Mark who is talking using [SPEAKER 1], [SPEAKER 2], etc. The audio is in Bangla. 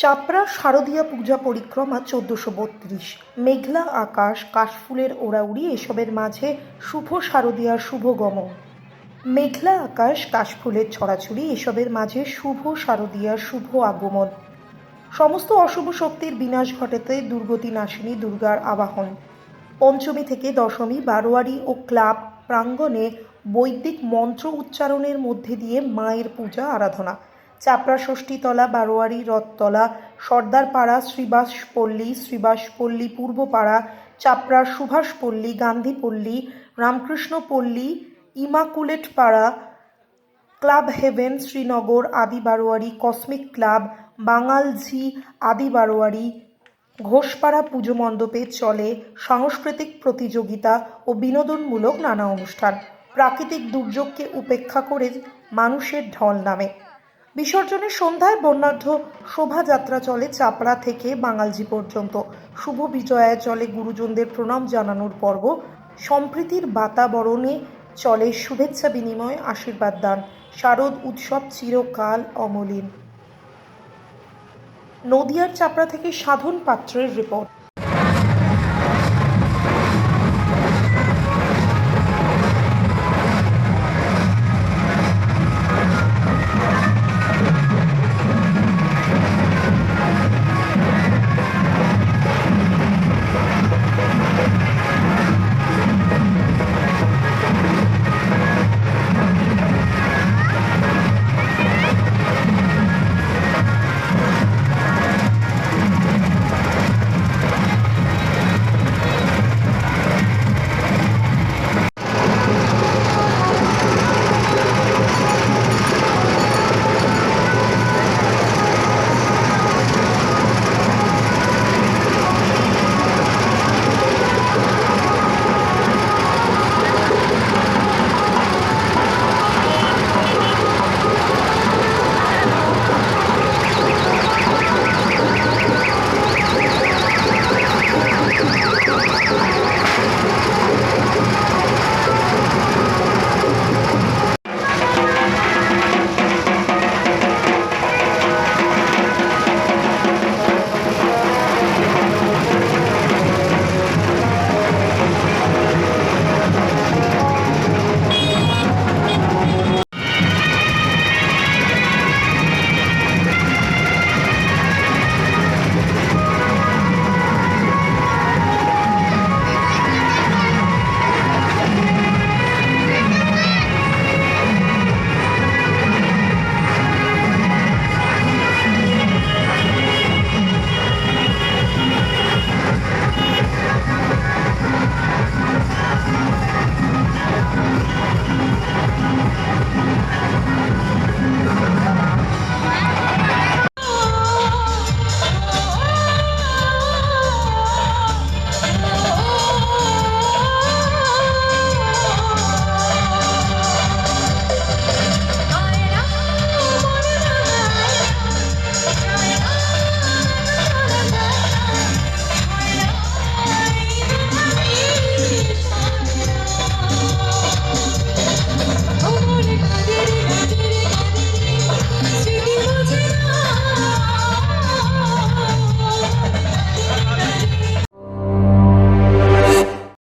[SPEAKER 1] চাপড়া শারদীয়া পূজা পরিক্রমা চোদ্দশো বত্রিশ। মেঘলা আকাশ, কাশফুলের ওড়াউড়ি, এসবের মাঝে শুভ শারদীয়ার শুভ গমন। মেঘলা আকাশ, কাশফুলের ছড়াছড়ি, এসবের মাঝে শুভ শারদীয়ার শুভ আগমন। সমস্ত অশুভ শক্তির বিনাশ ঘটাতে দুর্গতি নাশিনী দুর্গার আবাহন। পঞ্চমী থেকে দশমী, বারোয়ারি ও ক্লাব প্রাঙ্গণে বৈদিক মন্ত্র উচ্চারণের মধ্যে দিয়ে মায়ের পূজা, আরাধনা। চাপড়া ষষ্ঠীতলা বারোয়ারি, রথতলা, সর্দারপাড়া, শ্রীবাসপল্লী শ্রীবাসপল্লী, পূর্বপাড়া, চাপড়া, সুভাষপল্লী, গান্ধীপল্লী, রামকৃষ্ণপল্লী ইমাকুলেট পাড়া ক্লাব হেভেন, শ্রীনগর আদি বারোয়ারি কসমিক ক্লাব, বাঙালঝি আদি বারোয়ারি ঘোষপাড়া পুজো মণ্ডপে চলে সাংস্কৃতিক প্রতিযোগিতা ও বিনোদনমূলক নানা অনুষ্ঠান। প্রাকৃতিক দুর্যোগকে উপেক্ষা করে মানুষের ঢল নামে। বিসর্জনের সন্ধ্যায় বর্ণাঢ্য শোভাযাত্রা চলে চাপড়া থেকে বাঙালজি পর্যন্ত। শুভ বিজয়ায় চলে গুরুজনদের প্রণাম জানানোর পর্ব। সম্প্রীতির বাতাবরণে চলে শুভেচ্ছা বিনিময়, আশীর্বাদ দান। শারদ উৎসব চিরকাল অমলিন। নদিয়ার চাপড়া থেকে সাধন পাত্রের রিপোর্ট।